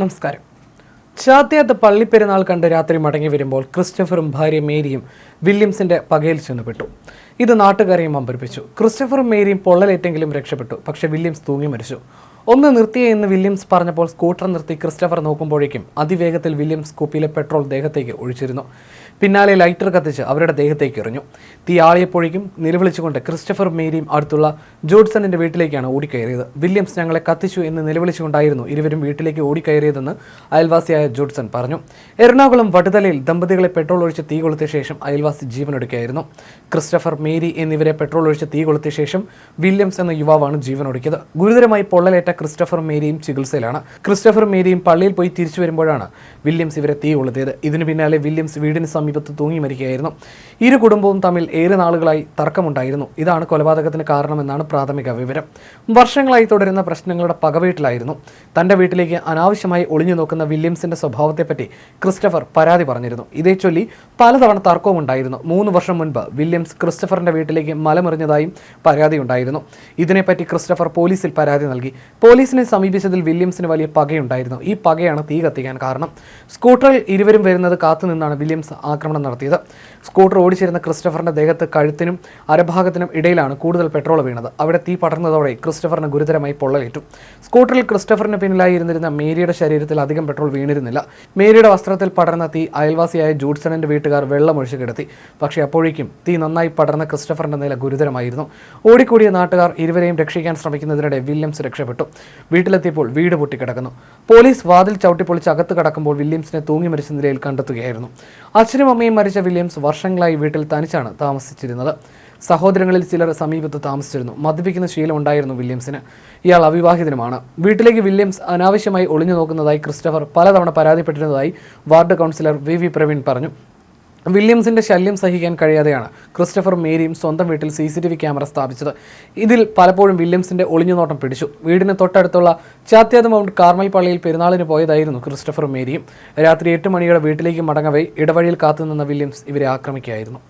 നമസ്കാരം. ചാത്യാത്ത് പള്ളിപ്പെരുന്നാൾ കണ്ട് രാത്രി മടങ്ങി വരുമ്പോൾ ക്രിസ്റ്റഫറും ഭാര്യ മേരിയും വില്യംസിന്റെ പകയിൽ ചെന്നുപെട്ടു. ഇത് നാട്ടുകാരെയും അമ്പരിപ്പിച്ചു. ക്രിസ്റ്റഫറും മേരിയും പൊള്ളലേറ്റെങ്കിലും രക്ഷപ്പെട്ടു. പക്ഷേ വില്യംസ് തൂങ്ങി മരിച്ചു. ഒന്ന് നിർത്തിയേ എന്ന് വില്യംസ് പറഞ്ഞപ്പോൾ സ്കൂട്ടർ നിർത്തി ക്രിസ്റ്റഫർ നോക്കുമ്പോഴേക്കും അതിവേഗത്തിൽ വില്യംസ് കുപ്പിയിലെ പെട്രോൾ ദേഹത്തേക്ക് ഒഴിച്ചിരുന്നു. പിന്നാലെ ലൈറ്റർ കത്തിച്ച് അവരുടെ ദേഹത്തേക്ക് എറിഞ്ഞു. തീ ആളിയപ്പോഴേക്കും നിലവിളിച്ചുകൊണ്ട് ക്രിസ്റ്റഫർ മേരിയും അടുത്തുള്ള ജോഡ്സണിന്റെ വീട്ടിലേക്കാണ് ഓടിക്കയറിയത്. വില്യംസ് ഞങ്ങളെ കത്തിച്ചു എന്ന് നിലവിളിച്ചുകൊണ്ടായിരുന്നു ഇരുവരും വീട്ടിലേക്ക് ഓടിക്കയറിയതെന്ന് അയൽവാസിയായ ജോഡ്സൺ പറഞ്ഞു. എറണാകുളം വടുതലയിൽ ദമ്പതികളെ പെട്രോൾ ഒഴിച്ച് തീ കൊളുത്തിയ ശേഷം അയൽവാസി ജീവനൊടുക്കുകയായിരുന്നു ക്രിസ്റ്റഫർ മേരി എന്നിവരെ പെട്രോൾ ഒഴിച്ച് തീ കൊളുത്തിയ ശേഷം വില്യംസ് എന്ന യുവാവാണ് ജീവനൊടുക്കിയത്. ഗുരുതരമായി പൊള്ളലേറ്റ ക്രിസ്റ്റഫർ മേരിയും ചികിത്സയിലാണ്. ക്രിസ്റ്റഫർ മേരിയും പള്ളിയിൽ പോയി തിരിച്ചു വരുമ്പോഴാണ് വില്യംസ് ഇവരെ തീ കൊളുത്തിയത്. ഇതിനു പിന്നാലെ വില്യംസ് വീടിന് സമീപത്ത് തൂങ്ങി മരിക്കുകയായിരുന്നു. ഇരു കുടുംബവും തമ്മിൽ ഏറെ നാളുകളായി തർക്കമുണ്ടായിരുന്നു. ഇതാണ് കൊലപാതകത്തിന് കാരണമെന്നാണ് പ്രാഥമിക വിവരം. വർഷങ്ങളായി തുടരുന്ന പ്രശ്നങ്ങളുടെ പകവീട്ടിലായിരുന്നു. തന്റെ വീട്ടിലേക്ക് അനാവശ്യമായി ഒളിഞ്ഞു നോക്കുന്ന വില്യംസിന്റെ സ്വഭാവത്തെപ്പറ്റി ക്രിസ്റ്റഫർ പരാതി പറഞ്ഞിരുന്നു. ഇതേ ചൊല്ലി പലതവണ തർക്കവും ഉണ്ടായിരുന്നു. മൂന്ന് വർഷം മുൻപ് വില്യംസ് ക്രിസ്റ്റഫറിന്റെ വീട്ടിലേക്ക് മലമെറിഞ്ഞതായും പരാതിയുണ്ടായിരുന്നു. ഇതിനെപ്പറ്റി ക്രിസ്റ്റഫർ പോലീസിൽ പരാതി നൽകി. പോലീസിനെ സമീപിച്ചതിൽ വില്യംസിന് വലിയ പകയുണ്ടായിരുന്നു. ഈ പകയാണ് തീ കത്തിക്കാൻ കാരണം. സ്കൂട്ടറിൽ ഇരുവരും വരുന്നത് കാത്തുനിന്നാണ് വില്യംസ് ആക്രമണം നടത്തിയത്. സ്കൂട്ടർ ഓടിച്ചിരുന്ന ക്രിസ്റ്റഫറിന്റെ ദേഹത്ത് കഴുത്തിനും അരഭാഗത്തിനും ഇടയിലാണ് കൂടുതൽ പെട്രോൾ വീണത്. അവിടെ തീ പടർന്നതോടെ ക്രിസ്റ്റഫറിന് ഗുരുതരമായി പൊള്ളലേറ്റു. സ്കൂട്ടറിൽ ക്രിസ്റ്റഫറിന് പിന്നിലായി ഇരുന്നിരുന്ന മേരിയുടെ ശരീരത്തിൽ അധികം പെട്രോൾ വീണിരുന്നില്ല. മേരിയുടെ വസ്ത്രത്തിൽ പടർന്ന തീ അയൽവാസിയായ ജൂഡ്സണിന്റെ വീട്ടുകാർ വെള്ളമൊഴിച്ചു കിടത്തി. പക്ഷേ അപ്പോഴേക്കും തീ നന്നായി പടർന്ന ക്രിസ്റ്റഫറിന്റെ നില ഗുരുതരമായിരുന്നു. ഓടിക്കൂടിയ നാട്ടുകാർ ഇരുവരെയും രക്ഷിക്കാൻ ശ്രമിക്കുന്നതിനിടെ വില്യംസ് രക്ഷപ്പെട്ടു. വീട്ടിലെത്തിയപ്പോൾ വീട് പൊട്ടിക്കിടക്കുന്നു. പോലീസ് വാതിൽ ചവിട്ടിപ്പൊളിച്ച് അകത്ത് കടക്കുമ്പോൾ വില്യംസിനെ തൂങ്ങി മരിച്ച നിലയിൽ കണ്ടെത്തുകയായിരുന്നു. അച്ഛനും അമ്മയും മരിച്ച വില്യംസ് വർഷങ്ങളായി വീട്ടിൽ തനിച്ചാണ് താമസിച്ചിരുന്നത്. സഹോദരങ്ങളിൽ ചിലർ സമീപത്ത് താമസിച്ചിരുന്നു. മദ്യപിക്കുന്ന ശീലം ഉണ്ടായിരുന്നു വില്യംസിന്. ഇയാൾ അവിവാഹിതനുമാണ്. വീട്ടിലേക്ക് വില്യംസ് അനാവശ്യമായി ഒളിഞ്ഞു നോക്കുന്നതായി ക്രിസ്റ്റഫർ പലതവണ പരാതിപ്പെട്ടിരുന്നതായി ward councillor V V Praveen പറഞ്ഞു. വില്യംസിന്റെ ശല്യം സഹിക്കാൻ കഴിയാതെയാണ് ക്രിസ്റ്റഫർ മേരിയും സ്വന്തം വീട്ടിൽ C C T V camera സ്ഥാപിച്ചത്. ഇതിൽ പലപ്പോഴും വില്യംസിന്റെ ഒളിഞ്ഞുനോട്ടം പിടിച്ചു. വീടിന് തൊട്ടടുത്തുള്ള ചാത്യാത് മൗണ്ട് കാർമൽ പള്ളിയിൽ പെരുന്നാളിന് പോയതായിരുന്നു ക്രിസ്റ്റഫർ മേരിയും. രാത്രി എട്ട് മണിയോടെ വീട്ടിലേക്ക് മടങ്ങവേ ഇടവഴിയിൽ കാത്തുനിന്ന വില്യംസ് ഇവരെ ആക്രമിക്കുകയായിരുന്നു.